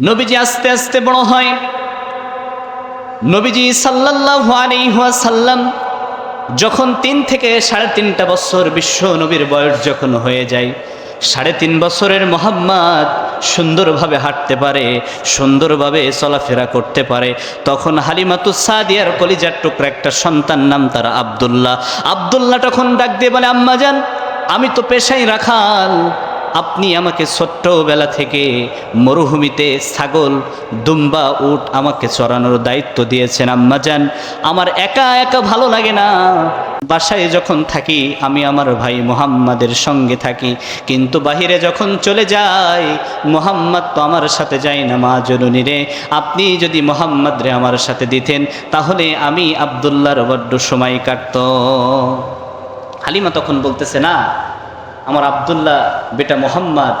নবীজি আস্তে আস্তে বড় হয়। নবীজি সাল্লাল্লাহু আলাইহি ওয়াসাল্লাম যখন তিন থেকে সাড়ে তিনটা বছর বিশ্ব নবীর বয়স যখন হয়ে যায়, সাড়ে তিন বছরের মোহাম্মদ সুন্দরভাবে হাঁটতে পারে, সুন্দরভাবে চলাফেরা করতে পারে। তখন হালিমাতু সাদিয়ার কলিজার টুকরা একটা সন্তান নাম তার আবদুল্লাহ। আবদুল্লাহ তখন ডাক দিয়ে বলে, আম্মা যান আমি তো পেশাই রাখাল। আপনি আমাকে ছোট্টবেলা থেকে মরুভূমিতে ছাগল, দুম্বা, উট আমাকে চড়ানোর দায়িত্ব দিয়েছেন, আম্মা যান আমার একা একা ভালো লাগে না। বাসায় যখন থাকি, আমি আমার ভাই মোহাম্মদের সঙ্গে থাকি। কিন্তু বাহিরে যখন চলে যাই, মোহাম্মদ তো আমার সাথে যাই না, মা জননী রে। আপনি যদি মোহাম্মদ রে আমার সাথে দিতেন, তাহলে আমি আবদুল্লাহর বড্ড সময় কাটত। হালিমা তখন বলতেছে, না আমার আবদুল্লাহ বেটা মোহাম্মদ,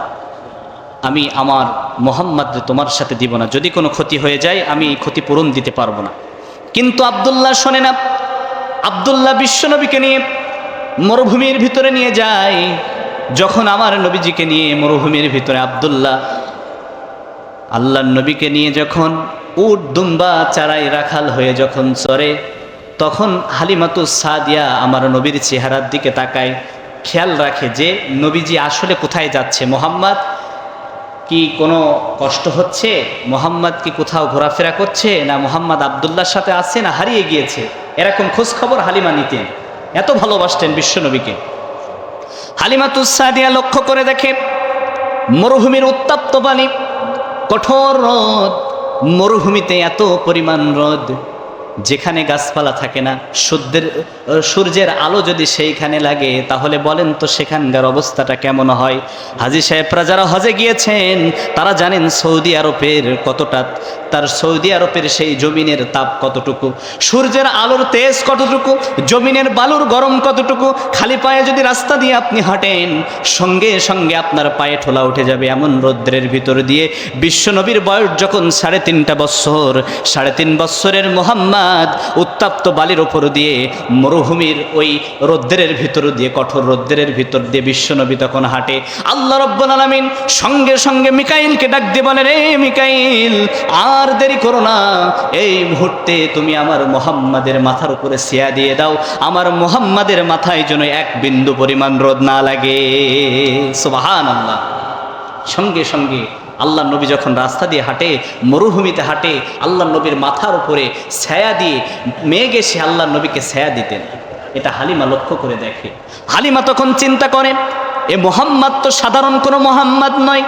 আমি আমার মোহাম্মদ তোমার সাথে দিব না। যদি কোনো ক্ষতি হয়ে যায়, আমি এই ক্ষতিপূরণ দিতে পারব না। কিন্তু আবদুল্লাহ শোনে না, আবদুল্লাহ বিশ্বনবীকে নিয়ে মরুভূমির ভিতরে নিয়ে যায়। যখন আমার নবীজিকে নিয়ে মরুভূমির ভিতরে আবদুল্লাহ আল্লাহ নবীকে নিয়ে যখন উট দুম্বা চারাই রাখাল হয়ে যখন চরে তখন হালিমাতু সাদিয়া আমার নবীর চেহারার দিকে তাকায়। খেয়াল রাখে যে নবীজি আসলে কোথায় যাচ্ছে? মোহাম্মদ কি কোনো কষ্ট হচ্ছে? মোহাম্মদ কি কোথাও ঘোরাফেরা করছে? না মোহাম্মদ আবদুল্লার সাথে আছে না হারিয়ে গিয়েছে? এরকম খোঁজ খবর হালিমা নিতেন। এত ভালোবাসতেন বিশ্বনবীকে হালিমাতুসাদিয়া লক্ষ্য করে দেখে মরুভূমির উত্তপ্ত পানি, কঠোর রোদ, মরুভূমিতে এত পরিমাণ রোদ। যেখানে গাছপালা থাকে না, সূর্যের সূর্যের আলো যদি সেইখানে লাগে, তাহলে বলেন তো সেখানকার অবস্থাটা কেমন হয়? হাজি সাহেবরা যারা হজে গিয়েছেন, তারা জানেন সৌদি আরবের কতটা, তার সৌদি আরবের সেই জমিনের তাপ কতটুকু? সূর্যের আলোর তেজ কতটুকু? জমিনের বালুর গরম কতটুকু? খালি পায়ে যদি রাস্তা দিয়ে আপনি হাঁটেন, সঙ্গে সঙ্গে আপনার পায়ে ঠোলা উঠে যাবে এমন রৌদ্রের ভিতর দিয়ে। বিশ্বনবীর বয়স যখন সাড়ে তিনটা বৎসর সাড়ে তিন বৎসরের মোহাম্মদ উত্তাপ্ত বালির ওপর দিয়ে মরুভূমির ওই রৌদ্রের ভিতর দিয়ে, কঠোর রৌদ্রের ভিতর দিয়ে বিশ্বনবী তখন হাঁটে। আল্লাহ রব্বুল আলামিন সঙ্গে সঙ্গে মিকাইলকে ডাক দিয়ে বলে রে মিকাইল, আর দেরি করো না। এই মুহূর্তে তুমি আমার মোহাম্মদের মাথার উপরে শেয়া দিয়ে দাও। আমার মোহাম্মদের মাথায় যেন এক বিন্দু পরিমাণ রোদ না লাগে। সুবাহান আল্লাহ সঙ্গে সঙ্গে আল্লাহ নবী যখন রাস্তা দিয়ে হাঁটে, মরুভূমিতে হাঁটে আল্লাহ নবীর মাথার উপরে ছায়া দিয়ে মেঘ এসে আল্লাহ নবীকে ছায়া দিতেন। এটা হালিমা লক্ষ্য করে দেখে। হালিমা তখন চিন্তা করে, এ মোহাম্মদ তো সাধারণ কোনো মোহাম্মদ নয়।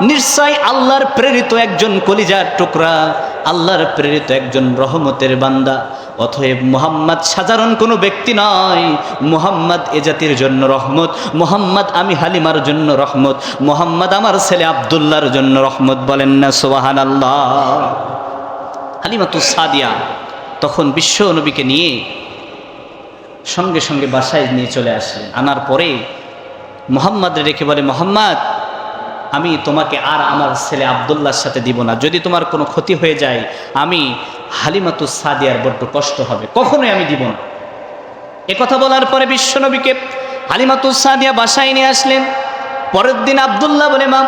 নিশ্চয় আল্লাহর প্রেরিত একজন কলিজার টুকরা, আল্লাহর প্রেরিত একজন রহমতের বান্দা। অতএব মোহাম্মদ সাধারণ কোনো ব্যক্তি নয়। মোহাম্মদ এ জাতির জন্য রহমত। মোহাম্মদ আমি হালিমার জন্য রহমত। মোহাম্মদ আমার ছেলে আবদুল্লাহর জন্য রহমত বলেন না সোবাহান আল্লাহ হালিমাতু সাদিয়া তখন বিশ্ব নবীকে নিয়ে সঙ্গে সঙ্গে বাসায় নিয়ে চলে আসলেন আনার পরে মোহাম্মদ রেখে বলে, মোহাম্মদ আমি তোমাকে আর আমার ছেলে আবদুল্লার সাথে দিব না। যদি তোমার কোনো ক্ষতি হয়ে যায়, আমি হালিমাতু সাদিয়ার বড্ড কষ্ট হবে। কখনোই আমি দিব না। কথা বলার পরে বিশ্বনবীকে হালিমাতু সাদিয়া বাসায় নিয়ে আসলেন। পরের দিন আবদুল্লাহ বলে, মা,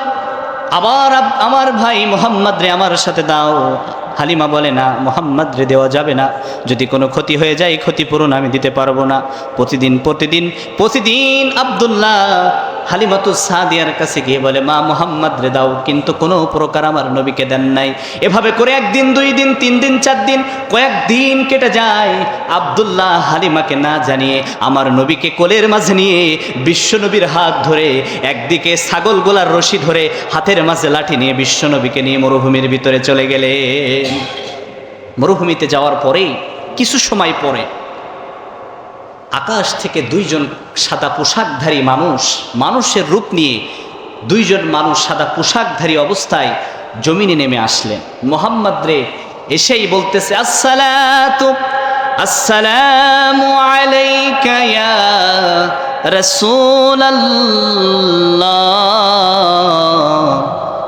আবার আমার ভাই মোহাম্মদ রে আমার সাথে দাও। হালিমা বলে, না, মোহাম্মদ রে দেওয়া যাবে না। যদি কোনো ক্ষতি হয়ে যায়, ক্ষতিপূরণ আমি দিতে পারব না। প্রতিদিন প্রতিদিন প্রতিদিন আবদুল্লাহ হালিমাতু সাদিয়ার কাছে গিয়ে বলে, মা মোহাম্মদ রে দাও, কিন্তু কোনো প্রকার আমার নবীকে দেন নাই। এভাবে করে একদিন, দুই দিন, তিন দিন, চার দিন কয়েকদিন কেটে যায়। আবদুল্লাহ হালিমাকে না জানিয়ে, আমার নবীকে কোলের মাঝে নিয়ে বিশ্বনবীর হাত ধরে, একদিকে ছাগল গোলার রশি ধরে, হাতের মাঝে লাঠি নিয়ে বিশ্বনবীকে নিয়ে মরুভূমির ভিতরে চলে গেলে মরুভূমিতে যাওয়ার পরেই, কিছু সময় পরে আকাশ থেকে দুইজন সাদা পোশাকধারী মানুষ, মানুষের রূপ নিয়ে দুইজন মানুষ সাদা পোশাকধারী অবস্থায় জমিনে নেমে আসলেন। মোহাম্মদ রে এসেই বলতেছে আসসালামু রাসূলুল্লাহ।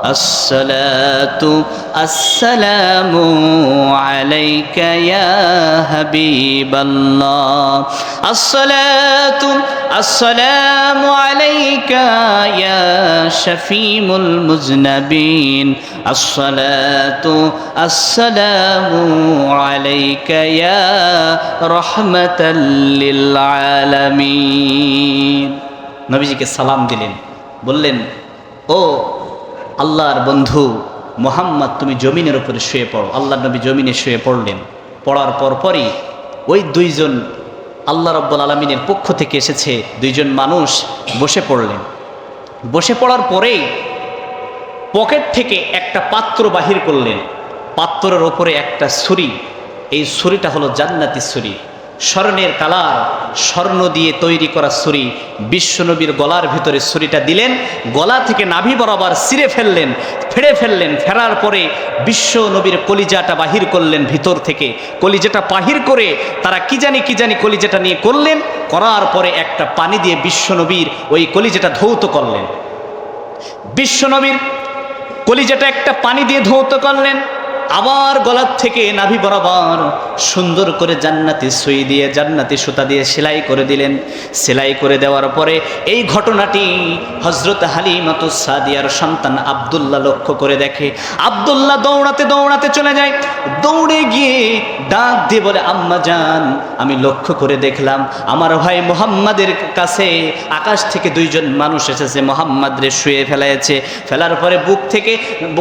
الصلاة السلام عليك يا حبيب الله الصلاة السلام عليك يا شفيم المذنبين الصلاة السلام عليك يا رحمة للعالمين নবীজিকে সালাম দিলেন বললেন ও আল্লাহর বন্ধু মোহাম্মদ তুমি জমিনের উপরে শুয়ে পড়ো। আল্লাহ নবী জমিনে শুয়ে পড়লেন। পড়ার পর পরই ওই দুইজন আল্লাহ রব্বুল আলমিনের পক্ষ থেকে এসেছে। দুইজন মানুষ বসে পড়লেন। বসে পড়ার পরেই পকেট থেকে একটা পাত্র বাহির করলেন। পাত্রের ওপরে একটা ছুরি। এই ছুরিটা হলো জান্নাতি ছুরি। স্বর্ণের কালার, স্বর্ণ দিয়ে তৈরি করা ছুরি। বিশ্বনবীর গলার ভিতরে ছুরিটা দিলেন, গলা থেকে নাভি বরাবর ছিঁড়ে ফেললেন, ফেড়ে ফেললেন, ফেরার পরে বিশ্ব নবীর কলিজাটা বাহির করলেন ভিতর থেকে। কলিজাটা বাহির করে তারা কি জানি কি জানি কলিজাটা নিয়ে করলেন, করার পরে একটা পানি দিয়ে বিশ্বনবীর ওই কলিজাটা ধৌত করলেন। বিশ্বনবীর কলিজাটা একটা পানি দিয়ে ধৌত করলেন আবার গলার থেকে নাভি বরাবর সুন্দর করে জান্নাতি সুই দিয়ে, জান্নাতি সুতা দিয়ে সেলাই করে দিলেন। সেলাই করে দেওয়ার পরে এই ঘটনাটি হজরত হালিমাতু সাদিয়ার সন্তান আবদুল্লাহ লক্ষ্য করে দেখে। আবদুল্লাহ দৌড়াতে দৌড়াতে চলে যায়। দৌড়ে গিয়ে ডাক দিয়ে বলে, আম্মা যান আমি লক্ষ্য করে দেখলাম, আমার ভাই মোহাম্মদের কাছে আকাশ থেকে দুইজন মানুষ এসেছে মোহাম্মদ রে শুয়ে ফেলাইছে ফেলার পরে বুক থেকে,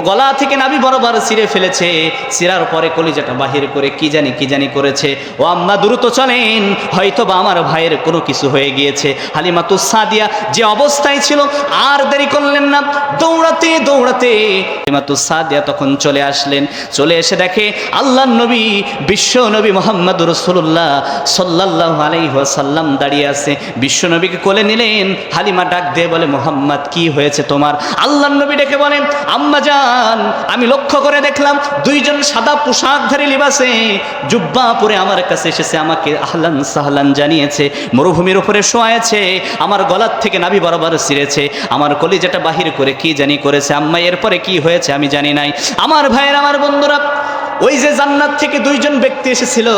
গলা থেকে নাভি বরাবর ছিঁড়ে ফেলেছে। সিরার পরে কলিজাটা বাহির করে কি জানি কি জানি করেছে। ও আম্মা দ্রুত চলেন হয়তো বা আমার ভাইয়ের কোনো কিছু হয়ে গিয়েছে। হালিমাতু সাদিয়া, যে অবস্থায় ছিল, আর দেরি করলেন না। দৌড়াতে দৌড়াতে হালিমাতু সাদিয়া তখন চলে আসলেন। চলে এসে দেখে আল্লাহ নবী, বিশ্ব নবী মোহাম্মদ রসুল্লাহ সাল্লাহ আলাইসাল্লাম দাঁড়িয়ে আছে। বিশ্ব নবীকে কোলে নিলেন, হালিমা ডাক দিয়ে বলে, মোহাম্মদ, কি হয়েছে তোমার? আল্লাহ নবী ডেকে বলেন, আম্মা যান আমি লক্ষ্য করে দেখলাম দুইজন সাদা পোশাকধারী লিবাসে জুব্বা পরে আমার কাছে এসেছে, আমাকে আহলান সাহলান জানিয়েছে, মরুভূমির উপরে শোয়াছে আমার গলার থেকে নাভি বরাবর ছিঁড়েছে, আমার কলিজাটা বাহির করে কি জানি করেছে, আম্মা, এরপরে কি হয়েছে আমি জানি নাই। আমার ভাইয়ের, আমার বন্ধুরা, ওই যে জান্নাত থেকে দুইজন ব্যক্তি এসেছিল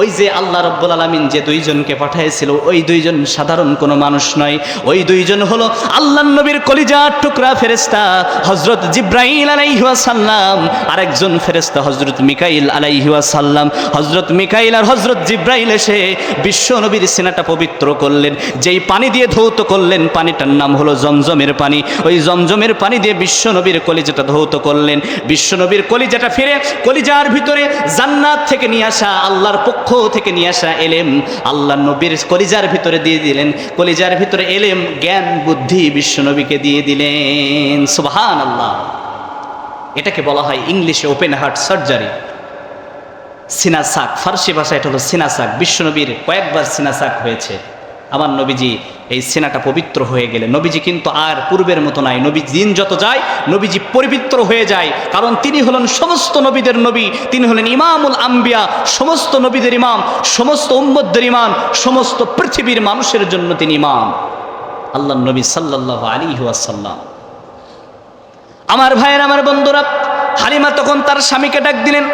ওই যে আল্লাহ রব্বুল আলমিন যে দুইজনকে পাঠিয়েছিল ওই দুইজন সাধারণ কোনো মানুষ নয়। ওই দুইজন হলো আল্লাহ নবীর কলিজার টুকরা ফেরেস্তা হজরত জিব্রাইল আলাইহাসাল্লাম আরেকজন ফেরেস্তা হজরত মিকাইল আলাইহাসাল্লাম হজরত মিকাইল আর হজরত জিব্রাইল এসে বিশ্ব নবীর সিনাটা পবিত্র করলেন। যেই পানি দিয়ে ধৌত করলেন, পানিটার নাম হলো জমজমের পানি। ওই জমজমের পানি দিয়ে বিশ্ব নবীর কলিজাটা ধৌত করলেন। বিশ্ব নবীর কলিজাটা ফিরে কলিজার ভিতরে জান্নাত থেকে নিয়ে আসা আল্লাহর পক্ষ থেকে নিয়ে আসা এলেম, আল্লাহ নবীর কলিজার ভিতরে দিয়ে দিলেন। কলিজার ভিতরে এলেম, জ্ঞান, বুদ্ধি বিশ্বনবীকে দিয়ে দিলেন। সুবহান আল্লাহ এটাকে বলা হয় ইংলিশে ওপেন হার্ট সার্জারি। সিনাসাক, ফার্সি ভাষা এটা হলো সিনাসাক। বিশ্বনবীর কয়েকবার সিনাসাক হয়েছে। আমার নবীজি এই সেনাটা পবিত্র হয়ে গেলে। নবীজি কিন্তু আর পূর্বের মতো নাই। নবী দিন যত যায়, নবীজি পবিত্র হয়ে যায়। কারণ তিনি হলেন সমস্ত নবীদের নবী। তিনি হলেন ইমামুল আম্বিয়া, সমস্ত নবীদের ইমাম, সমস্ত উম্মদের ইমাম, সমস্ত পৃথিবীর মানুষের জন্য তিনি ইমাম। আল্লাহ নবী সাল্লাহ আলী ওয়াসাল্লাম। আমার ভাইয়ের, আমার বন্ধুরা, হালিমা তখন তার স্বামীকে ডাক দিলেন।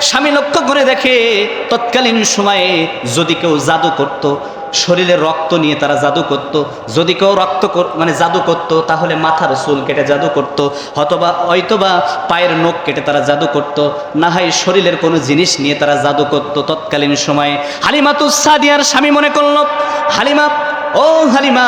স্বামী লক্ষ্য করে দেখে, তৎকালীন সময়ে যদি কেউ জাদু করত শরীরে রক্ত নিয়ে তারা জাদু করত। যদি কেউ রক্ত মানে জাদু করত, তাহলে মাথার চুল কেটে জাদু করত, হতবা হয়তোবা পায়ের নখ কেটে তারা জাদু করত। না হয় শরীরের কোনো জিনিস নিয়ে তারা জাদু করত। তৎকালীন সময়ে হালিমাতুস সাদিয়ার স্বামী মনে করল, হালিমা ও হালিমা,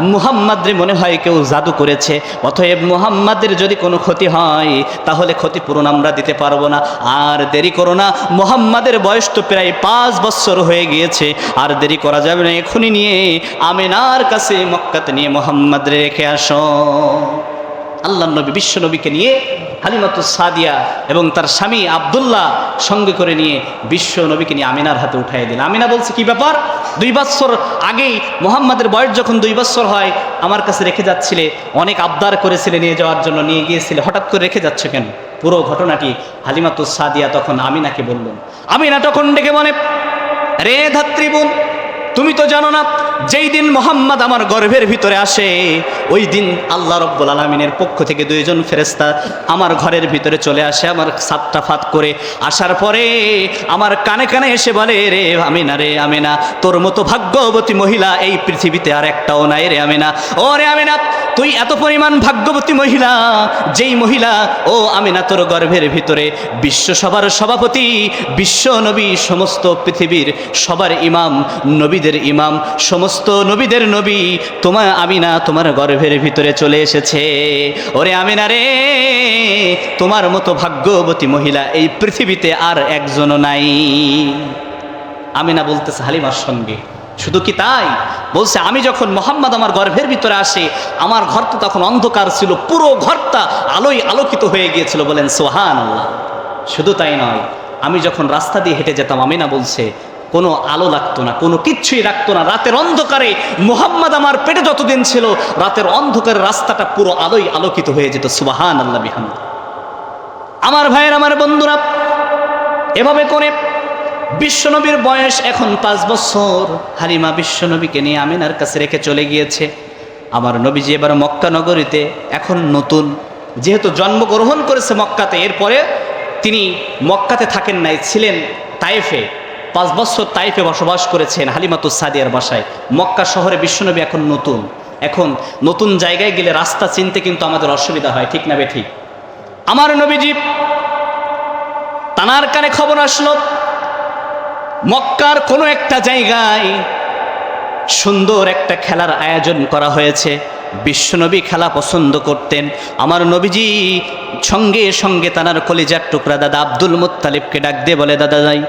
মুহাম্মাদের মনে হয় কেউ জাদু করেছে। অথব মুহাম্মাদের যদি কোনো ক্ষতি হয়, তাহলে ক্ষতিপূরণ আমরা দিতে পারব না। আর দেরি করো না, মুহাম্মাদের বয়স তো প্রায় পাঁচ বছর হয়ে গিয়েছে। আর দেরি করা যাবে না এখনই নিয়ে আমেনার কাছে মক্কাতে নিয়ে মোহাম্মদ রেখে আসো। আল্লাহ নবী, বিশ্ব নবীকে নিয়ে হালিমাতু সাদিয়া এবং তার স্বামী আবদুল্লাহ সঙ্গে করে নিয়ে বিশ্ব নবীকে নিয়ে আমিনার হাতে উঠাই দিল। আমিনা বলছে, কি ব্যাপার? দুই বৎসর আগেই মোহাম্মদের বয়স যখন দুই বৎসর হয়, আমার কাছে রেখে যাচ্ছিলে, অনেক আবদার করেছিলে নিয়ে যাওয়ার জন্য, নিয়ে গিয়েছিলে, হঠাৎ করে রেখে যাচ্ছ কেন? পুরো ঘটনাটি হালিমাতু সাদিয়া তখন আমিনাকে বললেন আমিনা তখন ডেকে মনে রে ধাত্রী বোন, তুমি তো জানো না যেই দিন মোহাম্মদ আমার গর্ভের ভিতরে আসে, ওই দিন আল্লাহ রব্বুল আলমিনের পক্ষ থেকে দুইজন ফেরেস্তা আমার ঘরের ভিতরে চলে আসে, আমার সাতটা ফাত করে। আসার পরে আমার কানে কানে এসে বলে, রে আমিনা রে আমিনা, তোর মতো ভাগ্যবতী মহিলা এই পৃথিবীতে আর একটাও নাই রে আমিনা। ও রে আমিনা, তুই এত পরিমাণ ভাগ্যবতী মহিলা, যেই মহিলা, ও আমিনা, তোর গর্ভের ভিতরে বিশ্বসভার সভাপতি, বিশ্ব নবী, সমস্ত পৃথিবীর সবার ইমাম, নবীদের ইমাম, সমস্ত নবীদের নবী তোমার আমিনা তোমার গর্ভের ভিতরে চলে এসেছে। ওরে আমিনা রে, তোমার মতো ভাগ্যবতী মহিলা এই পৃথিবীতে আর একজনও নাই। আমিনা বলতেছে, হালিমার সঙ্গে। শুধু কি তাই? বলছে, আমি যখন মোহাম্মদ আমার গর্ভের ভিতরে আসে, আমার ঘরটা তখন অন্ধকার ছিল, পুরো ঘরটা আলোয় আলোকিত হয়ে গিয়েছিল বলেন সোহান শুধু তাই নয়, আমি যখন রাস্তা দিয়ে হেঁটে যেতাম, আমিনা বলছে কোনো আলো লাগতো না, কোনো কিচ্ছুই রাখতো না। রাতের অন্ধকারে মোহাম্মদ আমার পেটে যতদিন ছিল, রাতের অন্ধকারে রাস্তাটা পুরো আলোয় আলোকিত হয়ে যেত সুবাহান আল্লাহ বিহামদ। আমার ভাইয়ের, আমার বন্ধুরা, এভাবে করে বিশ্বনবীর বয়স এখন পাঁচ বছর। হালিমা বিশ্বনবীকে নিয়ে আমিনার কাছে রেখে চলে গিয়েছে। আমার নবীজি এবার মক্কা নগরীতে এখন নতুন। যেহেতু জন্মগ্রহণ করেছে মক্কাতে, এরপরে তিনি মক্কাতে থাকেন নাই, ছিলেন তাইফে। পাঁচ বছর তাইফে বসবাস করেছেন হালিমাতুস সাদিয়ার বাসায়। মক্কা শহরে বিশ্বনবী এখন নতুন। এখন নতুন জায়গায় গেলে রাস্তা চিনতে কিন্তু আমাদের অসুবিধা হয়, ঠিক না বে ঠিক? আমার নবীজি তানার কানে খবর আসলো, মক্কার কোনো একটা জায়গায় সুন্দর একটা খেলার আয়োজন করা হয়েছে। বিশ্বনবী খেলা পছন্দ করতেন। আমার নবীজি সঙ্গে সঙ্গে তানার কলিজার টুকরা দাদা আব্দুল মুত্তালিবকে ডাক দিয়ে বলে, দাদা যাই।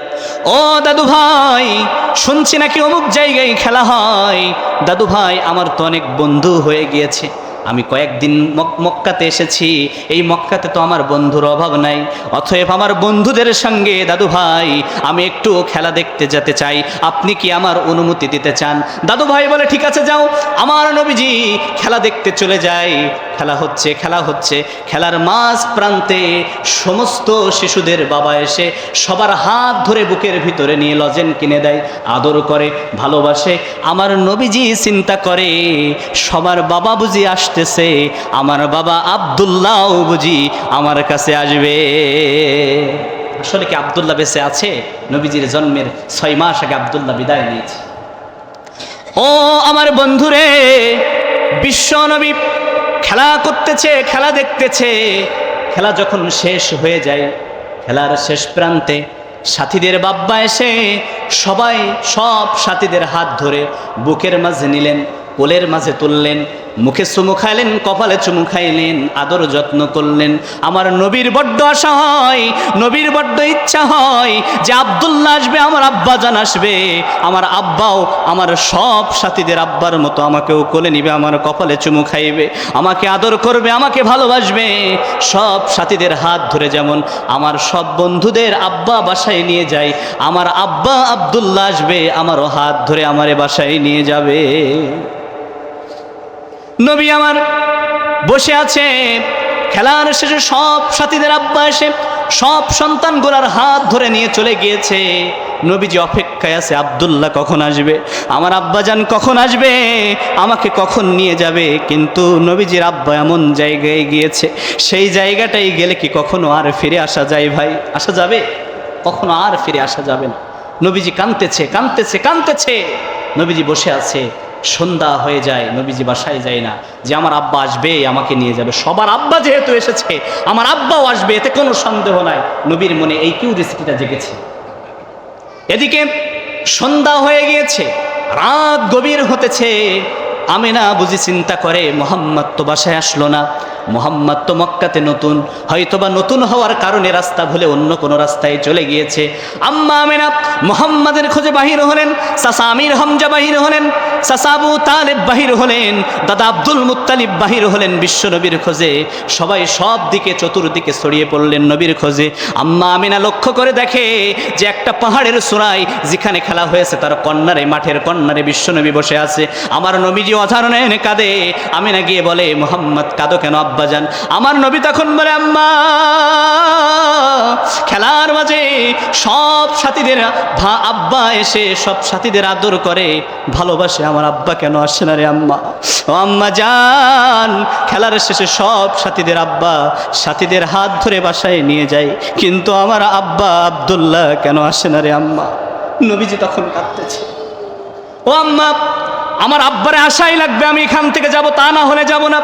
ও দাদু ভাই, শুনছি নাকি অমুক জায়গায় খেলা হয়। দাদু ভাই, আমার তো অনেক বন্ধু হয়ে গিয়েছে। আমি কয়েকদিন মক- মক্কাতে এসেছি। এই মক্কাতে তো আমার বন্ধুর অভাব নাই। অতএব আমার বন্ধুদের সঙ্গে, দাদু ভাই, আমি একটু খেলা দেখতে যেতে চাই। আপনি কি আমার অনুমতি দিতে চান? দাদু ভাই বলে, ঠিক আছে, যাও। আমার নবীজি খেলা দেখতে চলে যায়। খেলা হচ্ছে খেলা হচ্ছে। খেলার মাঝ প্রান্তে সমস্ত শিশুদের বাবা এসে সবার হাত ধরে বুকের ভিতরে নিয়ে লজেন কিনে দেয়, আদর করে, ভালোবাসে। আমার নবীজি চিন্তা করে, সবার বাবা বুঝি আসতেছে, আমার বাবা আবদুল্লাহ বুঝি আমার কাছে আসবে। আসলে কি আবদুল্লাহ বেঁচে আছে? নবীজির জন্মের ছয় মাস আগে আবদুল্লাহ বিদায় নিয়েছে। ও আমার বন্ধুরে, বিশ্ব নবী খেলা করতেছে, খেলা দেখতেছে। খেলা যখন শেষ হয়ে যায়, খেলার শেষ প্রান্তে সাথীদের বাব্বা এসে সবাই সব সাথীদের হাত ধরে বুকের মাঝে নিলেন, কোলের মাঝে তুললেন মুখে চুমু খাইলেন, কপালে চুমু খাইলেন, আদর যত্ন করলেন। আমার নবীর বড্ড আশা হয়, নবীর বড্ড ইচ্ছা হয় যে আবদুল্লাহ আসবে, আমার আব্বা জান আসবে। আমার আব্বাও আমার সব সাথীদের আব্বার মতো আমাকেও কোলে নিবে, আমার কপালে চুমু খাইবে, আমাকে আদর করবে, আমাকে ভালোবাসবে। সব সাথীদের হাত ধরে যেমন আমার সব বন্ধুদের আব্বা বাসায় নিয়ে যায়, আমার আব্বা আবদুল্লাহ আসবে, আমারও হাত ধরে আমারে বাসায় নিয়ে যাবে। নবী আমার বসে আছে, খেলার শেষে সব সাথীদের আব্বা এসে সব সন্তান সন্তানগুলার হাত ধরে নিয়ে চলে গিয়েছে। নবীজি অপেক্ষায় আছে, আবদুল্লাহ কখন আসবে? আমার আব্বাজান কখন আসবে? আমাকে কখন নিয়ে যাবে? কিন্তু নবীজির আব্বা এমন জায়গায় গিয়েছে, সেই জায়গাটাই গেলে কি কখনো আর ফিরে আসা যায় ভাই? আসা যাবে? কখনো আর ফিরে আসা যাবে না। নবীজি কাঁদতেছে কাঁদতেছে কাঁদতেছে। নবীজি বসে আছে সন্ধ্যা হয়ে যায়, নবীজি বাসায় যায় না। যে আমার আব্বা আসবে, আমাকে নিয়ে যাবে। সবার আব্বা যেহেতু এসেছে, আমার আব্বাও আসবে, এতে কোনো সন্দেহ নাই। নবীর মনে এই কিউ কিউরিসিটিটা জেগেছে। এদিকে সন্ধ্যা হয়ে গিয়েছে, রাত গভীর হতেছে। আমি না বুঝি চিন্তা করে, মোহাম্মদ তো বাসায় আসলো না। মোহাম্মদ তো মক্কাতে নতুন, হয়তোবা নতুন হওয়ার কারণে রাস্তা ভুলে অন্য কোনো রাস্তায় চলে গিয়েছে। আম্মা আমেনা, মোহাম্মদের খোঁজে বাহির হলেন, সাসা আমির হামজা বাহির হলেন সাসাবু তালেব বাহির হলেন, দাদা আব্দুল মুত্তালিব বাহির হলেন বিশ্ব নবীর খোঁজে। সবাই সব দিকে চতুর্দিকে ছড়িয়ে পড়লেন নবীর খোঁজে। আম্মা আমিনা লক্ষ্য করে দেখে যে একটা পাহাড়ের সোনাই যেখানে খেলা হয়েছে, তার কন্যারে, মাঠের কন্যারে বিশ্বনবী বসে আছে। আমার নবীজি অধারণে কাঁদে আমিনা গিয়ে বলে, মোহাম্মদ, কাঁদো কেন আব্বাজান, আমার নবী তখন বলে, আম্মা, খেলার মাঝে সব সাথীদের ভা, আব্বা এসে সব সাথীদের আদর করে, ভালোবাসে। আমার আব্বা কেন আসে না রে আম্মা? ও আম্মা যান খেলার শেষে সব সাথীদের আব্বা সাথীদের হাত ধরে বাসায় নিয়ে যায়। কিন্তু আমার আব্বা আবদুল্লাহ কেন আসে না রে আম্মা? নবীজি তখন কাঁদতেছে। ও আম্মা, আমার আব্বারে আশাই লাগবে, আমি এখান থেকে যাব, তা না হলে যাব না।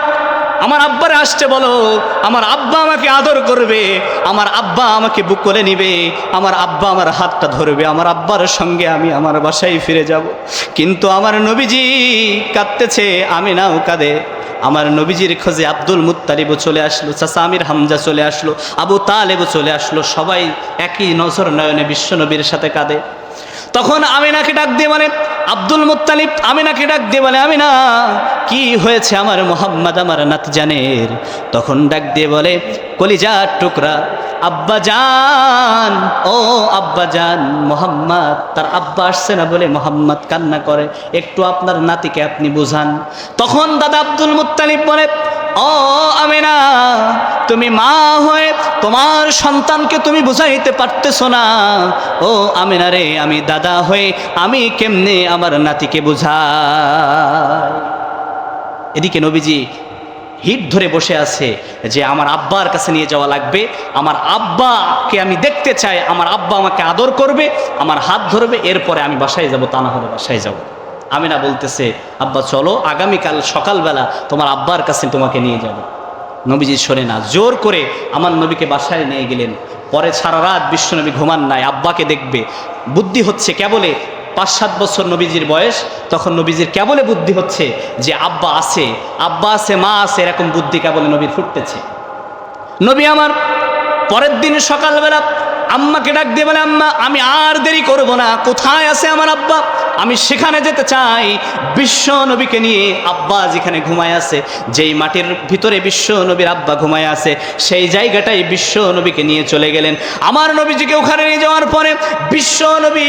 আমার আব্বারে আসতে বলো। আমার আব্বা আমাকে আদর করবে। আমার আব্বা আমাকে বুক করে নিবে। আমার আব্বা আমার হাতটা ধরবে। আমার আব্বার সঙ্গে আমি আমার বাসায় ফিরে যাব। কিন্তু আমার নবীজি কাঁদতেছে, আমি নাও কাঁদে। আমার নবীজির খোঁজে আব্দুল মুত্তালিবও চলে আসলো, চাচা আমির হামজা চলে আসলো, আবু তালেবও চলে আসলো। সবাই একই নজর নয়নে বিশ্ব নবীর সাথে কাঁদে। তখন আমিনাকে ডাক দিয়ে বলে, আব্দুল মুত্তালিব, আমিনাকে ডাক দিয়ে বলে, আমিনা, কি হয়েছে আমার মোহাম্মদ, আমার নাতজানের? তখন ডাক দিয়ে বলে, কলিজার টুকরা, আব্বা জান, ও আব্বা জান, মোহাম্মদ, তার আব্বা আসছে না বলে মোহাম্মদ কান্না করে, একটু আপনার নাতিকে আপনি বুঝান। তখন দাদা আব্দুল মুত্তালিব বলে ও আমিনা, তুমি মা হয়ে তোমার সন্তানকে তুমি বুঝাইতে পারতেছো না। ও আমিনা রে, আমি দাদা হয়ে আমি কেমনে আমার নাতিকে বুঝাই? এদিকে নবীজি হিট ধরে বসে আছে যে আমার আব্বার কাছে নিয়ে যাওয়া লাগবে। আমার আব্বাকে আমি দেখতে চাই, আমার আব্বা আমাকে আদর করবে, আমার হাত ধরবে, এরপরে আমি বাসায় যাব, তা না হলে বাসায় যাব। আমিনা বলতেছে, আব্বা, চলো, আগামীকাল সকালবেলা তোমার আব্বার কাছে তোমাকে নিয়ে যাব। নবীজি শোনে না, জোর করে আমার নবীকে বাসায় নিয়ে গেলেন। পরে সারা রাত বিশ্বনবী ঘুমান নাই, আব্বাকে দেখবে। বুদ্ধি হচ্ছে কেবলে পাঁচ, সাত বছর নবীজির বয়স, তখন নবীজির কেবলে বুদ্ধি হচ্ছে যে আব্বা আছে আব্বা আছে, মা আছে, এরকম বুদ্ধি কেবলে নবীর ফুটতেছে। নবী আমার পরের দিন সকালবেলা আম্মাকে ডাক দিয়ে বলে, আম্মা, আমি আর দেরি করব না। কোথায় আছে আমার আব্বা? আমি সেখানে যেতে চাই। বিশ্ব নবীকে নিয়ে আব্বা যেখানে ঘুমায় আছে, যেই মাটির ভিতরে বিশ্ব নবীর আব্বা ঘুমায় আছে, সেই জায়গাটাই বিশ্ব নবীকে নিয়ে চলে গেলেন। আমার নবীজিকে ওখানে নিয়ে যাওয়ার পরে বিশ্ব নবী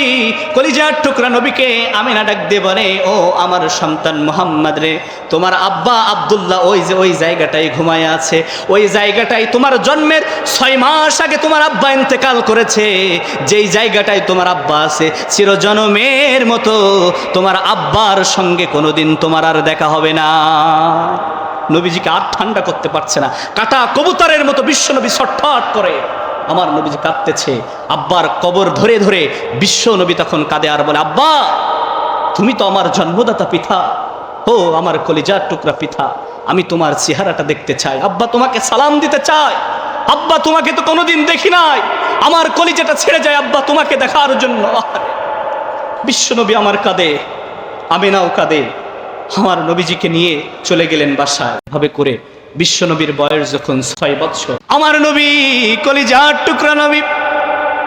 কলিজার টুকরা নবীকে আমি না ডাক দিয়ে বলে, ও আমার সন্তান মোহাম্মদ রে, তোমার আব্বা আব্দুল্লাহ ওই যে, ওই জায়গাটাই ঘুমায় আছে। ওই জায়গাটাই তোমার জন্মের ছয় মাস আগে তোমার আব্বা ইন্তেকাল করেছে, যেই জায়গাটায় তোমার আব্বা আছে, চিরজনমের মতো তোমার আব্বার সঙ্গে কোনোদিন তোমার আর দেখা হবে না। নবীজিকে আর ঠান্ডা করতে পারছে না। কাটা কবুতরের মতো বিশ্বনবী ছটফট করে। আমার নবীজি কাঁদতেছে। আব্বার কবর ধরে ধরে বিশ্ব নবী তখন কাঁদে আর বলে, আব্বা, তুমি তো আমার জন্মদাতা পিতা। ও, আমার কলিজার টুকরা পিতা। আমি তোমার চেহারাটা দেখতে চাই। আব্বা তোমাকে সালাম দিতে চাই আব্বা তোমাকে তো কোনোদিন দেখি নাই। আমার কলিজাটা ছেড়ে যায়, আব্বা, তোমাকে দেখার জন্য। বিশ্বনবী আমার কাঁদে, আমিনাও কাঁদে। আমার নবীজিকে নিয়ে চলে গেলেন বাসায়। ভাবে করে বিশ্বনবীর বয়স যখন ছয় বৎসর। আমার নবী কলিজার টুকরা নবী,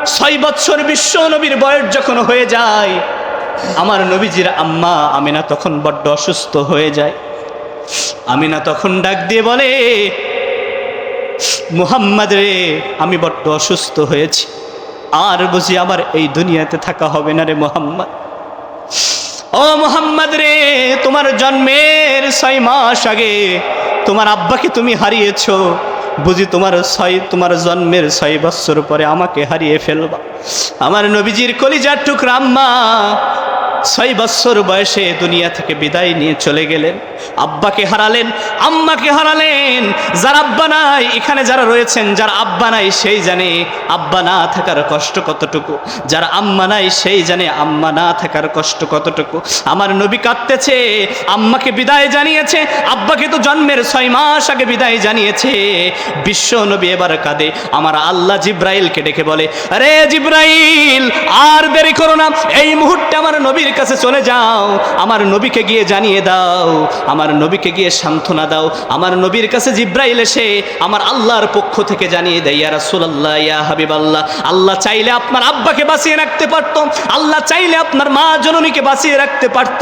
ছয় বৎসর বিশ্ব নবীর বয়স যখন হয়ে যায়, আমার নবীজির আম্মা আমিনা তখন বড্ড অসুস্থ হয়ে যায়। আমিনা তখন ডাক দিয়ে বলে মুহাম্মদ রে, আমি বড্ড অসুস্থ হয়েছি। আর বুঝি আমার এই দুনিয়াতে থাকা হবে না রে মোহাম্মদ? ও মোহাম্মদ রে, তোমার জন্মের ছয় মাস আগে তোমার আব্বাকে তুমি হারিয়েছো। বুঝি তোমার ছয়, তোমার জন্মের ছয় বছর পরে আমাকে হারিয়ে ফেলবা। আমার নবীজির কলিজার টুকরা আম্মা ছয় বছর বয়সে দুনিয়া থেকে বিদায় নিয়ে চলে গেলেন। আব্বাকে হারালেন, আম্মাকে হারালেন। যার আব্বা নাই, এখানে যারা রয়েছেন, যার আব্বা নাই, সেই জানে আব্বা না থাকার কষ্ট কতটুকু। যার আম্মা নাই, সেই জানে আম্মা না থাকার কষ্ট কতটুকু। আমার নবী কাঁদতেছে, আম্মাকে বিদায় জানিয়েছে, আব্বাকে তো জন্মের ছয় মাস আগে বিদায় জানিয়েছে। বিশ্ব নবী এবার কাঁদে। আমার আল্লাহ জিব্রাইলকে ডেকে বলে, আরে জিব্রাইল, আর দেরি করো না। এই মুহূর্তে আমার নবীর কাছে চলে যাও, আমার নবীকে গিয়ে জানিয়ে দাও, আমার নবীকে গিয়ে সান্ত্বনা দাও, আমার নবীর কাছে জিব্রাইল এসে আমার আল্লাহর পক্ষ থেকে জানিয়ে দেয়, ইয়া রাসূলুল্লাহ, ইয়া হাবিবাল্লাহ, আল্লাহ চাইলে আপনার আব্বাকে বাঁচিয়ে রাখতে পারত, আল্লাহ চাইলে আপনার মা জননীকে বাঁচিয়ে রাখতে পারত,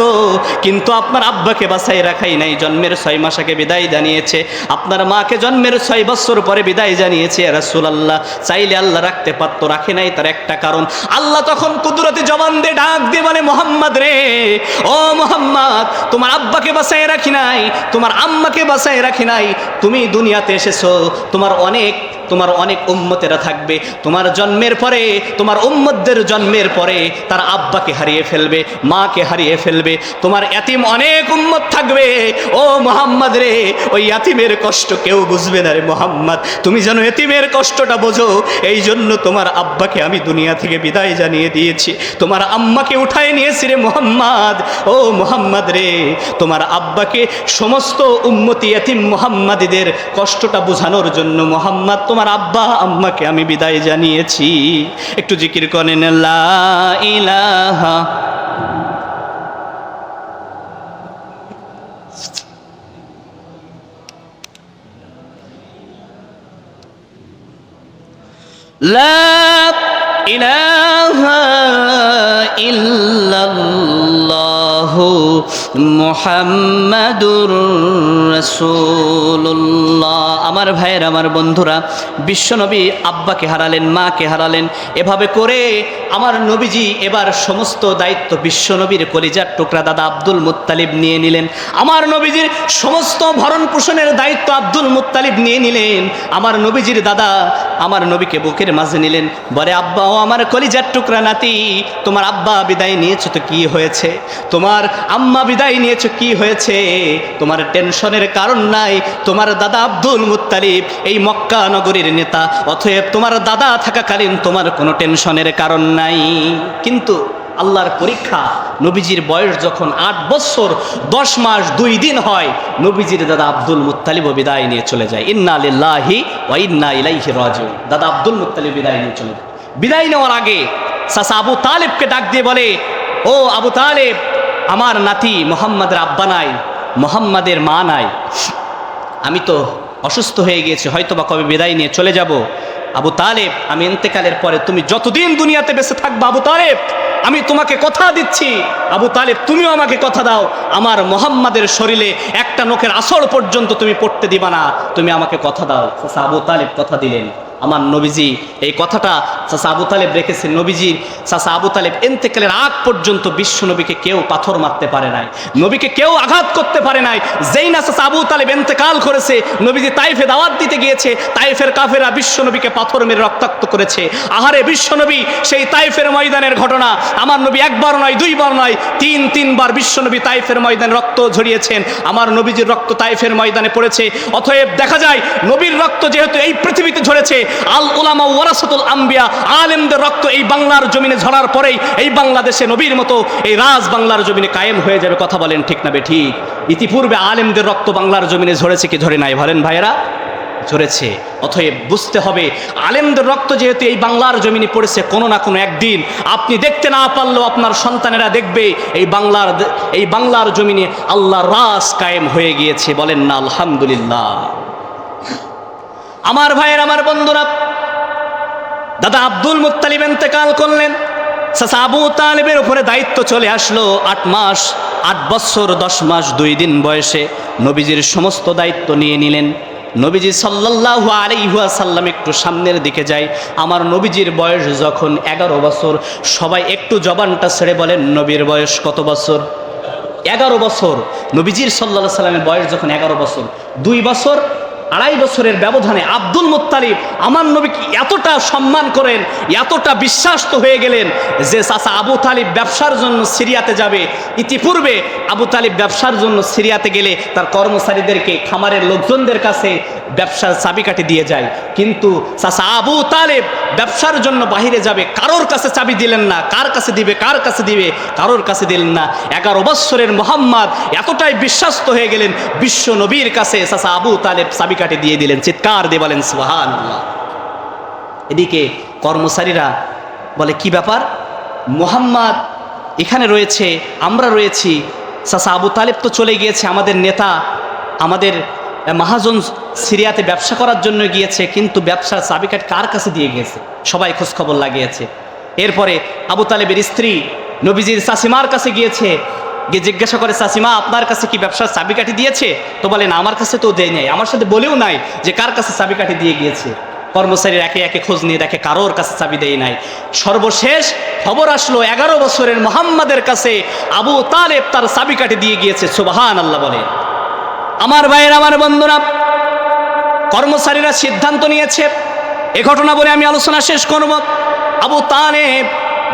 কিন্তু আপনার আব্বাকে বাঁচাই রাখাই নাই, জন্মের ছয় মাস আগে বিদায় জানিয়েছে, আপনার মাকে জন্মের ছয় বছর পরে বিদায় জানিয়েছে রাসুল আল্লাহ চাইলে আল্লাহ রাখতে পারতো, রাখে নাই তার একটা কারণ, আল্লাহ তখন কুদরতি জবান দিয়ে ডাক দিয়ে বলে, মোহাম্মদ রে। ও মোহাম্মদ, তোমার আব্বাকে বাসায় রাখি নাই, তোমার আম্মাকে বাসায় রাখি নাই, তুমি দুনিয়াতে এসেছ, তোমার অনেক তোমার অনেক উম্মতেরা থাকবে। তোমার জন্মের পরে, তোমার উম্মতদের জন্মের পরে তার আব্বাকে হারিয়ে ফেলবে, মাকে হারিয়ে ফেলবে। তোমার এতিম অনেক উম্মত থাকবে। ও মোহাম্মদ রে, ওই এতিমের কষ্ট কেউ বুঝবে না রে মোহাম্মদ। তুমি যেন এতিমের কষ্টটা বোঝো এই জন্য তোমার আব্বাকে আমি দুনিয়া থেকে বিদায় জানিয়ে দিয়েছি। তোমার আম্মাকে উঠায় নিয়েছি রে মোহাম্মদ। ও মোহাম্মদ রে, তোমার আব্বাকে সমস্ত উম্মতি এতিম মোহাম্মদীদের কষ্টটা বোঝানোর জন্য মোহাম্মদ তোমার আব্বা আম্মাকে আমি বিদায় জানিয়েছি একটু জিকির করেন লা ইলাহা لا إله إلا الله মোহাম্মদুর রসুল্লাহ আমার ভাইয়ের, আমার বন্ধুরা বিশ্বনবী আব্বাকে হারালেন, মাকে হারালেন। এভাবে করে আমার নবীজি এবার সমস্ত দায়িত্ব বিশ্বনবীর কলিজার টুকরা দাদা আব্দুল মুতালিব নিয়ে নিলেন। আমার নবীজির সমস্ত ভরণ পোষণের দায়িত্ব আব্দুল মুতালিব নিয়ে নিলেন। আমার নবীজির দাদা আমার নবীকে বুকের মাঝে নিলেন। বলে, আব্বা, ও আমার কলিজার টুকরা নাতি, তোমার আব্বা বিদায় নিয়েছো তো কি হয়েছে? তোমার আম্মা বিদায় নিয়েছো, কি হয়েছে? তোমার টেনশনের কারণ নাই। তোমার দাদা আব্দুল মুত্তালিব, এই মক্কা নগরীর নেতা। অতএব তোমার দাদা থাকাকালীন তোমার কোনো টেনশনের কারণ নাই। কিন্তু আল্লাহর পরীক্ষা, নবীজির বয়স যখন আট বছর, দশ মাস, দুই দিন হয়, নবীজির দাদা আব্দুল মুত্তালিব বিদায় নিয়ে চলে যায়। ইন্না লিল্লাহি ওয়া ইন্না ইলাইহি রাজিউন। দাদা আব্দুল মুত্তালিব বিদায় নিয়ে চলে যায়। বিদায় নেওয়ার আগে সাসা আবু তালেবকে ডাক দিয়ে বলে, ও আবু তালেব আমার নাতি মোহাম্মদের আব্বা নাই, মোহাম্মদের মা নাই। আমি তো অসুস্থ হয়ে গিয়েছি হয়তো বা কবে বিদায় নিয়ে চলে যাব। আবু তালেব, আমি এন্তেকালের পরে তুমি যতদিন দুনিয়াতে বেঁচে থাকবে, আবু তালেব, আমি তোমাকে কথা দিচ্ছি। আবু তালেব, তুমিও আমাকে কথা দাও। আমার মোহাম্মদের শরীরে একটা নখের আসর পর্যন্ত তুমি পড়তে দিবা না। তুমি আমাকে কথা দাও। আবু তালেব কথা দিলেন। আমার নবীজি এই কথাটা চাচা আবু তালেব রেখেছেন নবীজি, চাচা আবু তালেব এন্তেকালের আগ পর্যন্ত বিশ্ব নবীকে কেউ পাথর মারতে পারে নাই, নবীকে কেউ আঘাত করতে পারে নাই। যেই না চাচা আবু তালেব এন্তেকাল করেছে, নবীজি তাইফে দাওয়াত দিতে গিয়েছে, তাইফের কাফেরা বিশ্ব নবীকে পাথর মেরে রক্তাক্ত করেছে। আহারে বিশ্ব নবী, সেই তাইফের ময়দানের ঘটনা আমার নবী একবার নয়, দুইবার নয়, তিন, তিনবার বিশ্ব নবী তাইফের ময়দানে রক্ত ঝরিয়েছেন। আমার নবীজির রক্ত তাইফের ময়দানে পড়েছে। অতএব দেখা যায়, নবীর রক্ত যেহেতু এই পৃথিবীতে ঝরেছে, আল উলামা ওয়ারাসাতুল আম্বিয়া আলেমদের রক্ত এই বাংলার জমিনে ঝরার পরেই এই বাংলাদেশে নবীর মতো এই রাজ বাংলার জমিনে কায়েম হয়ে যাবে, কথা বলেন ঠিক না ঠিক? ইতিপূর্বে আলেমদের রক্ত বাংলার জমিনে ঝরেছে কি ঝরে নাই বলেন ভাইয়েরা? ঝরেছে। অতএব বুঝতে হবে, আলেমদের রক্ত যেহেতু এই বাংলার জমিনে পড়েছে কোনো না কোনো একদিন, আপনি দেখতে না পারলেও আপনার সন্তানেরা দেখবে এই বাংলার এই বাংলার জমিনে আল্লাহর রাস কায়েম হয়ে গিয়েছে বলেন না, আলহামদুলিল্লাহ। আমার ভাইয়ের, আমার বন্ধুরা দাদা আব্দুল মুত্তালিব এন্তেকাল করলেন। চাচা আবু তালেবের উপরে দায়িত্ব চলে আসলো আট মাস, আট বছর, দশ মাস, দুই দিন বয়সে। নবীজির সমস্ত দায়িত্ব নিয়ে নিলেন। নবীজি সাল্লাল্লাহু আলাইহুয়া সাল্লাম একটু সামনের দিকে যায়। আমার নবীজির বয়স যখন এগারো বছর, সবাই একটু জবানটা ছেড়ে বলেন, নবীর বয়স কত বছর? এগারো বছর। নবীজির সাল্লাহ সাল্লামের বয়স যখন এগারো বছর, দুই বছর আড়াই বছরের ব্যবধানে আব্দুল মুত্তালিব আমার নবীকে এতটা সম্মান করেন, এতটা বিশ্বাস্ত হয়ে গেলেন যে চাচা আবু তালিব ব্যবসার জন্য সিরিয়াতে যাবে। ইতিপূর্বে আবু তালিব ব্যবসার জন্য সিরিয়াতে গেলে তার কর্মচারীদেরকে খামারের লোকজনদের কাছে ব্যবসার চাবিকাঠি দিয়ে যায়। কিন্তু চাচা আবু তালেব ব্যবসার জন্য বাহিরে যাবে, কারোর কাছে চাবি দিলেন না। কার কাছে দিবে, কার কাছে দিবে, কারোর কাছে দিলেন না। এগারো বৎসরের মোহাম্মদ এতটাই বিশ্বাস্ত হয়ে গেলেন, বিশ্ব নবীর কাছে চাচা আবু তালেব চাবিকাঠি দিয়ে দিলেন, চিৎকার দিয়ে বলেন সুহান এদিকে কর্মচারীরা বলে, কি ব্যাপার? মোহাম্মদ এখানে রয়েছে, আমরা রয়েছি। চাচা আবু তালেব তো চলে গিয়েছে, আমাদের নেতা, আমাদের মহাজন সিরিয়াতে ব্যবসা করার জন্য গিয়েছে, কিন্তু ব্যবসার চাবিকাঠ কার কাছে দিয়ে গিয়েছে? সবাই খোঁজখবর লাগিয়েছে। এরপরে আবু তালেবের স্ত্রী নবীজির চাষিমার কাছে গিয়েছে, গিয়ে জিজ্ঞাসা করে চাষিমা আপনার কাছে কি ব্যবসার চাবিকাঠি দিয়েছে? তো বলেন আমার কাছে তো দেয় নাই। আমার সাথে বলেও নাই যে কার কাছে চাবিকাঠি দিয়ে গিয়েছে। কর্মচারীর একে একে খোঁজ নিয়ে দেখে কারোর কাছে চাবি দেয় নাই। সর্বশেষ খবর আসলো, এগারো বছরের মোহাম্মদের কাছে আবু তালেব তার চাবিকাঠি দিয়ে গিয়েছে। সুবাহান আল্লাহ বলে। আমার ভাইয়ের, আমার বন্ধুরা, কর্মচারীরা সিদ্ধান্ত নিয়েছে। এ ঘটনা বলে আমি আলোচনা শেষ করব। আবু তালেব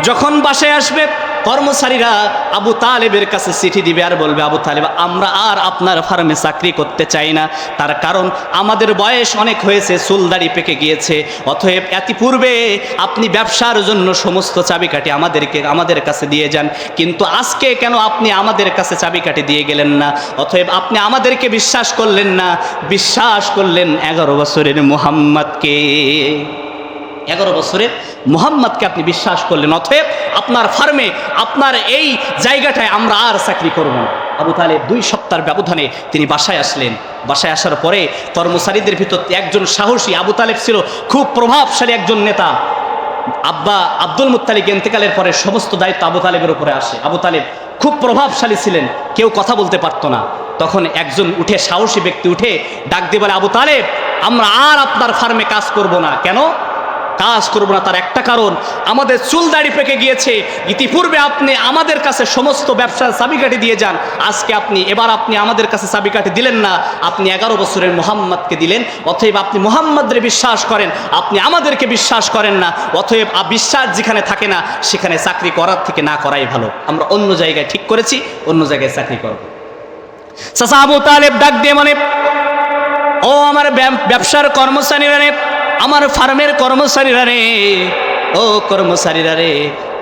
যখন বাসায় আসবে কর্মচারীরা আবু তালেবের কাছে চিঠি দিবে আর বলবে, আবু তালেব, আমরা আর আপনার ফার্মে চাকরি করতে চাই না। তার কারণ আমাদের বয়স অনেক হয়েছে চুলদাড়ি পেকে গিয়েছে। অতএব পূর্বে আপনি ব্যবসার জন্য সমস্ত চাবিকাঠি আমাদেরকে, আমাদের কাছে দিয়ে যান। কিন্তু আজকে কেন আপনি আমাদের কাছে চাবিকাঠি দিয়ে গেলেন না? অতএব আপনি আমাদেরকে বিশ্বাস করলেন না। বিশ্বাস করলেন এগারো বছরের মুহাম্madকে এগারো বছরের মোহাম্মদকে আপনি বিশ্বাস করলেন, অতএব আপনার ফার্মে, আপনার এই জায়গাটায় আমরা আর চাকরি করব না। আবু তালেব দুই সপ্তাহের ব্যবধানে তিনি বাসায় আসলেন। বাসায় আসার পরে কর্মচারীদের ভিতর একজন সাহসী আবু তালেব ছিল, খুব প্রভাবশালী একজন নেতা। আব্বা আব্দুল মুত্তালিক ইন্তেকালের পরে সমস্ত দায়িত্ব আবু তালেবের উপরে আসে। আবু তালেব খুব প্রভাবশালী ছিলেন, কেউ কথা বলতে পারতো না। তখন একজন উঠে, সাহসী ব্যক্তি উঠে ডাক দিয়ে বলে, আবু তালেব, আমরা আর আপনার ফার্মে কাজ করব না। কেন? কাজ করব না তার একটা কারণ, আমাদের চুল দাড়ি পেকে গিয়েছে। ইতিপূর্বে আপনি আমাদের কাছে সমস্ত ব্যবসার চাবিকাঠি দিয়ে যান। আজকে আপনি, এবার আপনি আমাদের কাছে চাবিকাঠি দিলেন না। আপনি এগারো বছরের মোহাম্মদকে দিলেন, অতএব আপনি মোহাম্মদরে বিশ্বাস করেন। আপনি আমাদেরকে বিশ্বাস করেন না আ- বিশ্বাস যেখানে থাকে না, সেখানে চাকরি করার থেকে না করাই ভালো। আমরা অন্য জায়গায় ঠিক করেছি, অন্য জায়গায় চাকরি করব। চাচা আবু তালেব ডাক দিয়ে মানে ও আমার ব্যব- ব্যবসার কর্মচারীরা রে আমার ফার্মের কর্মচারীরা রে ও কর্মচারীরা রে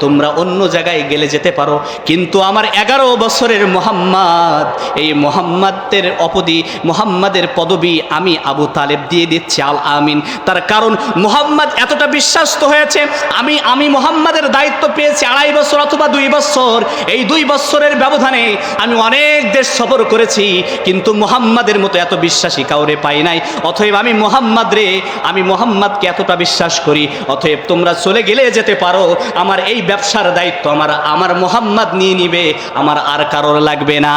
তোমরা অন্য জায়গায় গেলে যেতে পারো। কিন্তু আমার এগারো বছরের মোহাম্মদ, এই মোহাম্মদের অপদি, মোহাম্মদের পদবি আমি আবু তালেব দিয়ে দিচ্ছি, আল আমিন। তার কারণ মোহাম্মদ এতটা বিশ্বাস্ত হয়েছে, আমি আমি মোহাম্মদের দায়িত্ব পেয়েছি আড়াই বছর অথবা দুই বছর। এই দুই বছরের ব্যবধানে আমি অনেক দেশ সফর করেছি, কিন্তু মোহাম্মদের মতো এত বিশ্বাসী কাউরে পাই নাই। অতএব আমি মোহাম্মদ রে, আমি মোহাম্মদকে এতটা বিশ্বাস করি। অতএব তোমরা চলে গেলে যেতে পারো। আমার এই ব্যবসার দায়িত্ব আমার আমার মোহাম্মদ নিয়ে নিবে আমার আর কারোর লাগবে না।